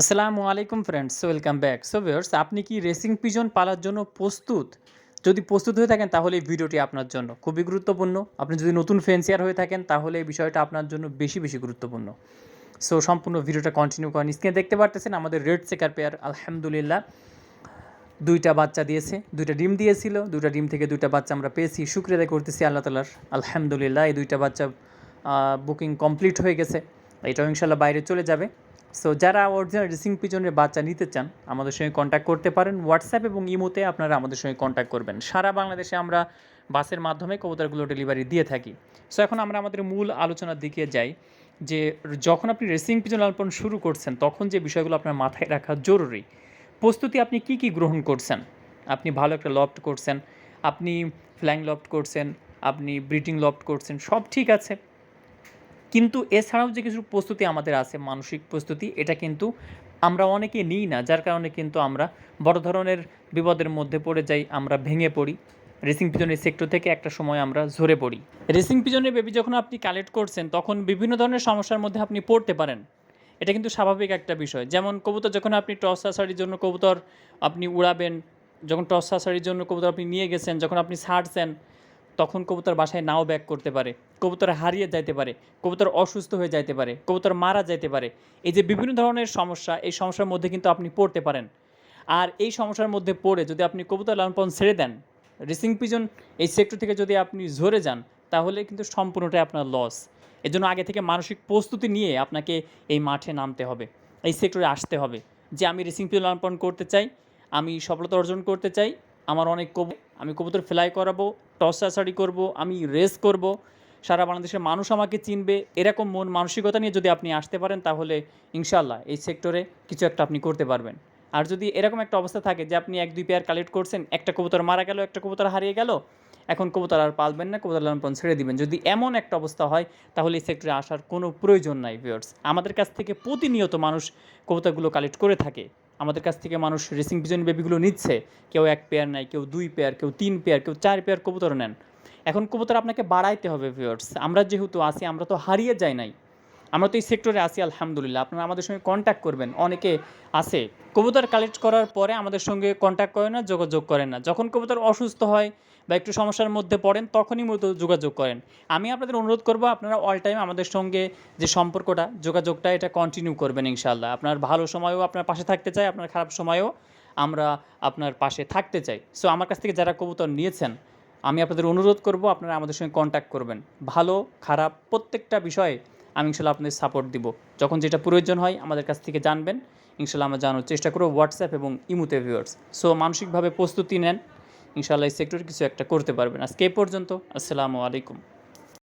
আসসালামু আলাইকুম friends welcome back so viewers আপনি কি রেসিং পিজন পালার জন্য প্রস্তুত? যদি প্রস্তুত হয়ে থাকেন, তাহলে এই ভিডিওটি আপনার জন্য খুবই গুরুত্বপূর্ণ। আপনি যদি নতুন ফেন্সিয়ার হয়ে থাকেন, তাহলে এই বিষয়টা আপনার জন্য বেশি বেশি গুরুত্বপূর্ণ। সো সম্পূর্ণ ভিডিওটা কন্টিনিউ করেন। স্ক্রিনে দেখতে পারতেছেন, আমাদের রেড চেকার পেয়ার আলহামদুলিল্লাহ, দুইটা বাচ্চা দিয়েছে, দুইটা ডিম দিয়েছিল, দুইটা ডিম থেকে দুইটা বাচ্চা আমরা পেয়েছি। শুক্রিয়া করতেছি আল্লাহ তালার আলহামদুলিল্লাহ, এই দুইটা বাচ্চা বুকিং কমপ্লিট হয়ে গেছে। এটাও ইনশাল্লাহ বাইরে চলে যাবে। সো যারা অরিজিনাল রেসিং পিজনের বাচ্চা নিতে চান, আমাদের সঙ্গে কন্ট্যাক্ট করতে পারেন। হোয়াটসঅ্যাপ এবং ইমোতে আপনারা আমাদের সঙ্গে কন্ট্যাক্ট করবেন। সারা বাংলাদেশে আমরা বাসের মাধ্যমে কবুতরগুলো ডেলিভারি দিয়ে থাকি। সো এখন আমরা আমাদের মূল আলোচনার দিকে যাই, যে যখন আপনি রেসিং পিজন লালন শুরু করছেন, তখন যে বিষয়গুলো আপনার মাথায় রাখা জরুরি। প্রস্তুতি আপনি কি কি গ্রহণ করছেন? আপনি ভালো একটা লফট করছেন, আপনি ফ্ল্যাং লফট করছেন, আপনি ব্রিডিং লফট করছেন, সব ঠিক আছে। কিন্তু এছাড়াও যে কিছু প্রস্তুতি আমাদের আছে, মানসিক প্রস্তুতি, এটা কিন্তু আমরা অনেকে নিই না। যার কারণে কিন্তু আমরা বড় ধরনের বিপদের মধ্যে পড়ে যাই, আমরা ভেঙে পড়ি। রেসিং পিজনের সেক্টর থেকে একটা সময় আমরা ঝরে পড়ি। রেসিং পিজনের বেবি যখন আপনি কালেক্ট করছেন, তখন বিভিন্ন ধরনের সমস্যার মধ্যে আপনি পড়তে পারেন। এটা কিন্তু স্বাভাবিক একটা বিষয়। যেমন কবুতর যখন আপনি টস সাসারির জন্য কবুতর আপনি উড়াবেন, যখন টস সাসারির জন্য কবুতর আপনি নিয়ে গেছেন, যখন আপনি ছাড়ছেন তখন কবুতর বাসায় নাও ব্যাক করতে পারে, কবুতর হারিয়ে যাইতে পারে, কবুতর অসুস্থ হয়ে যাইতে পারে, কবুতর মারা যাইতে পারে। এই যে বিভিন্ন ধরনের সমস্যা, এই সমস্যার মধ্যে কিন্তু আপনি পড়তে পারেন। আর এই সমস্যার মধ্যে পড়ে যদি আপনি কবুতর লালন পালন ছেড়ে দেন, রেসিং পিজন এই সেক্টর থেকে যদি আপনি ঝরে যান, তাহলে কিন্তু সম্পূর্ণটাই আপনার লস এজন্য আগে থেকে মানসিক প্রস্তুতি নিয়ে আপনাকে এই মাঠে নামতে হবে, এই সেক্টরে আসতে হবে। যে আমি রেসিং পিজন লালন পালন করতে চাই, আমি সফলতা অর্জন করতে চাই, আমার অনেক কবু আমি কবুতর ফ্লাই করাবো টস চাষাড়ি করব, আমি রেস করব। সারা বাংলাদেশের মানুষ আমাকে চিনবে। এরকম মন মানসিকতা নিয়ে যদি আপনি আসতে পারেন, তাহলে ইনশাল্লাহ এই সেক্টরে কিছু একটা আপনি করতে পারবেন। আর যদি এরকম একটা অবস্থা থাকে যে আপনি এক দুই পেয়ার কালেক্ট করছেন, একটা কবুতর মারা গেল, একটা কবুতর হারিয়ে গেল, এখন কবুতর আর পালবেন না, কবুতর লালন ছেড়ে দিবেন। যদি এমন একটা অবস্থা হয়, তাহলে এই সেক্টরে আসার কোনো প্রয়োজন নাই ভিউয়ার্স আমাদের কাছ থেকে প্রতিনিয়ত মানুষ কবুতরগুলো কালেক্ট করে থাকে। আমাদের কাছ থেকে মানুষ রেসিং পিজন বেবিগুলো নিচ্ছে। কেউ এক পেয়ার নেয়, কেউ দুই পেয়ার কেউ তিন পেয়ার কেউ চার পেয়ার কবুতর নেন। এখন কবুতর আপনাকে বাড়াইতে হবে ভিউয়ার্স আমরা যেহেতু আসি আমরা তো হারিয়ে যাই নাই। আমরা তো এই সেক্টরে আসি আলহামদুলিল্লাহ। আপনারা আমাদের সঙ্গে কন্ট্যাক্ট করবেন। অনেকে আছে। কবুতর কালেক্ট করার পরে আমাদের সঙ্গে কন্ট্যাক্ট করেন না, যোগাযোগ করেন না। যখন কবুতর অসুস্থ হয় বা একটু সমস্যার মধ্যে পড়েন, তখনই মূলত যোগাযোগ করেন। আমি আপনাদের অনুরোধ করব, আপনারা অল টাইম আমাদের সঙ্গে যে সম্পর্কটা, যোগাযোগটা, এটা কন্টিনিউ করবেন ইনশাল্লাহ আপনার ভালো সময়ও আপনার পাশে থাকতে চাই আপনার খারাপ সময়ও আমরা আপনার পাশে থাকতে চাই। সো আমার কাছ থেকে যারা কবুতর নিয়েছেন, আমি আপনাদের অনুরোধ করব, আপনারা আমাদের সঙ্গে কন্ট্যাক্ট করবেন। ভালো, খারাপ প্রত্যেকটা বিষয়ে আমি ইনশাল্লাহ আপনাদের সাপোর্ট দিব। যখন যেটা প্রয়োজন হয় আমাদের কাছ থেকে জানবেন। ইনশাল্লাহ আমরা জানার চেষ্টা করব হোয়াটসঅ্যাপ এবং ইমুতে ভিউয়ার্স সো মানসিকভাবে প্রস্তুতি নেন। ইনশাল্লাহ এই সেক্টরে কিছু একটা করতে পারবেন। আজকে এ পর্যন্ত, আসসালামু আলাইকুম।